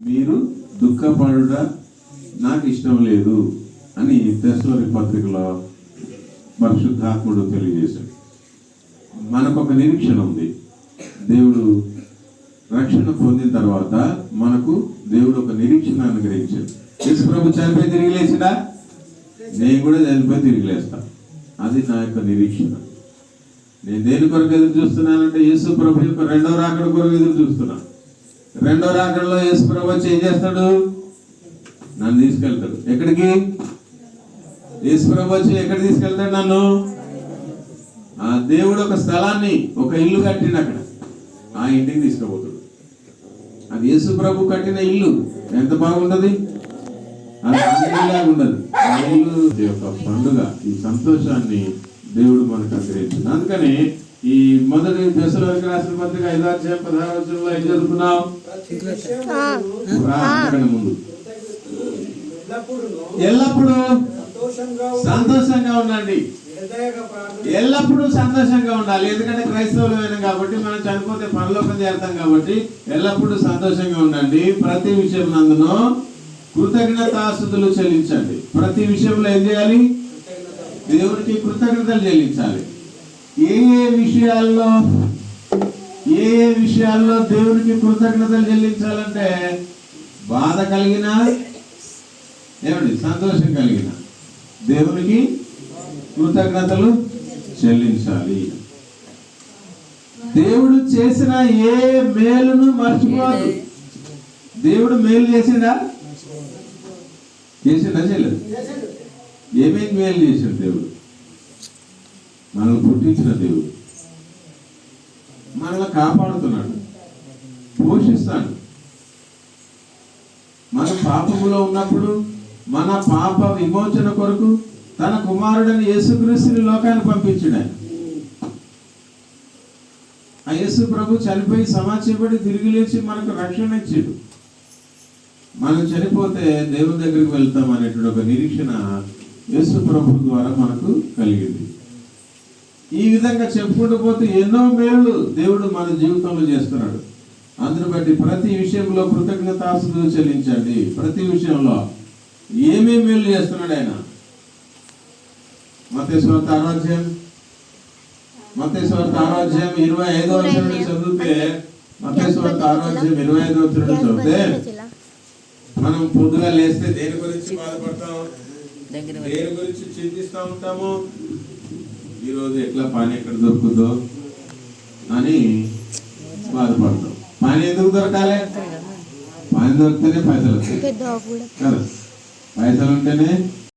మీరు దుఃఖపడుట నాకు ఇష్టం లేదు అని తెస్లోని పత్రికలో పరిశుద్ధాత్ముడు తెలియజేశాడు. మనకు ఒక నిరీక్షణ ఉంది. దేవుడు రక్షణ పొందిన తర్వాత మనకు దేవుడు ఒక నిరీక్షణ అనుగ్రహించాడు. యేసు ప్రభు చనిపోయి తిరిగి లేచినా? నేను కూడా చనిపోయి తిరిగి లేస్తా. అది నా యొక్క నిరీక్షణ. నేను దేని కొరకు ఎదురు చూస్తున్నానంటే యేసు ప్రభు యొక్క రెండవ రాకడ కొరకు ఎదురు చూస్తున్నా. రెండో రాకడలో యేసుప్రభు వచ్చి ఏం చేస్తాడు? నన్ను తీసుకెళ్తాడు. ఎక్కడికి? యేసుప్రభు వచ్చి ఎక్కడ తీసుకెళ్తాడు నన్ను? ఆ దేవుడు ఒక స్థలాన్ని ఒక ఇల్లు కట్టిండు అక్కడ. ఆ ఇంటికి తీసుకుపోతాడు. అది యేసు ప్రభు కట్టిన ఇల్లు. ఎంత బాగుంటుంది? అది ఉండదు. ఆ ఇల్లు యొక్క పండుగ. ఈ సంతోషాన్ని దేవుడు మనకు అనుగ్రహించింది అందుకని ఈ మొదటి దశలోకి రాసిన పత్రిక ఐదో అధ్యాయం పదహారు రోజుల్లో ఏం చదువుకున్నాం ముందు. ఎల్లప్పుడూ సంతోషంగా ఉండండి. ఎల్లప్పుడూ సంతోషంగా ఉండాలి. ఎందుకంటే క్రైస్తవులమైన కాబట్టి మనం చనిపోతే పరలోకం చేస్తాం కాబట్టి ఎల్లప్పుడూ సంతోషంగా ఉండండి. ప్రతి విషయం నందును కృతజ్ఞతాస్తుతులు చెల్లించండి. ప్రతి విషయంలో ఏం చేయాలి? దేవునికి కృతజ్ఞతలు చెల్లించాలి. ఏ ఏ విషయాల్లో ఏ ఏ విషయాల్లో దేవునికి కృతజ్ఞతలు చెల్లించాలంటే బాధ కలిగిన ఏమండి సంతోషం కలిగిన దేవునికి కృతజ్ఞతలు చెల్లించాలి. దేవుడు చేసిన ఏ మేలును మర్చిపోదు దేవుడు మేలు చేసిండా? చేసిండా? చేయలేదు. ఏమేమి మేలు చేశాడు దేవుడు? మనల్ని పుట్టించిన దేవుడు. మనల్ని కాపాడుతున్నాడు. పోషిస్తాడు. మన పాపములో ఉన్నప్పుడు మన పాప విమోచన కొరకు తన కుమారుడని యేసుక్రీస్తుని లోకాన్ని పంపించాడు ఆ యేసు ప్రభు చనిపోయి సమాచేపడి తిరిగి లేచి మనకు రక్షణ ఇచ్చాడు. మనం చనిపోతే దేవుని దగ్గరికి వెళ్తాం అనేటువంటి ఒక నిరీక్షణ యేసు ప్రభు ద్వారా మనకు కలిగింది. ఈ విధంగా చెప్పుకుంటూ పోతే ఎన్నో మేళ్ళు దేవుడు మన జీవితంలో చేస్తున్నాడు. అందును బట్టి ప్రతి విషయంలో కృతజ్ఞతాస్తులు చెల్లించండి. ప్రతి విషయంలో ఏమేమి మేలు చేస్తున్నాడు ఆయన? మతేశ్వర ఆరోగ్యం మతేశ్వర ఆరోగ్యం ఇరవై ఐదో వచ్చిన చదివితే మతేశ్వర ఆరోగ్యం ఇరవై ఐదో వచ్చిన చదివితే మనం పొద్దుగా లేస్తే దేని గురించి బాధపడతాం? దేని గురించి చింతిస్తూ ఉంటాము? ఈరోజు ఎట్లా పని ఎక్కడ దొరుకుతుందో అని బాధపడతాం. పని ఎందుకు దొరకాలి? పని దొరికితేనే పైసలు వస్తాయి. కదా? పైసలు ఉంటేనే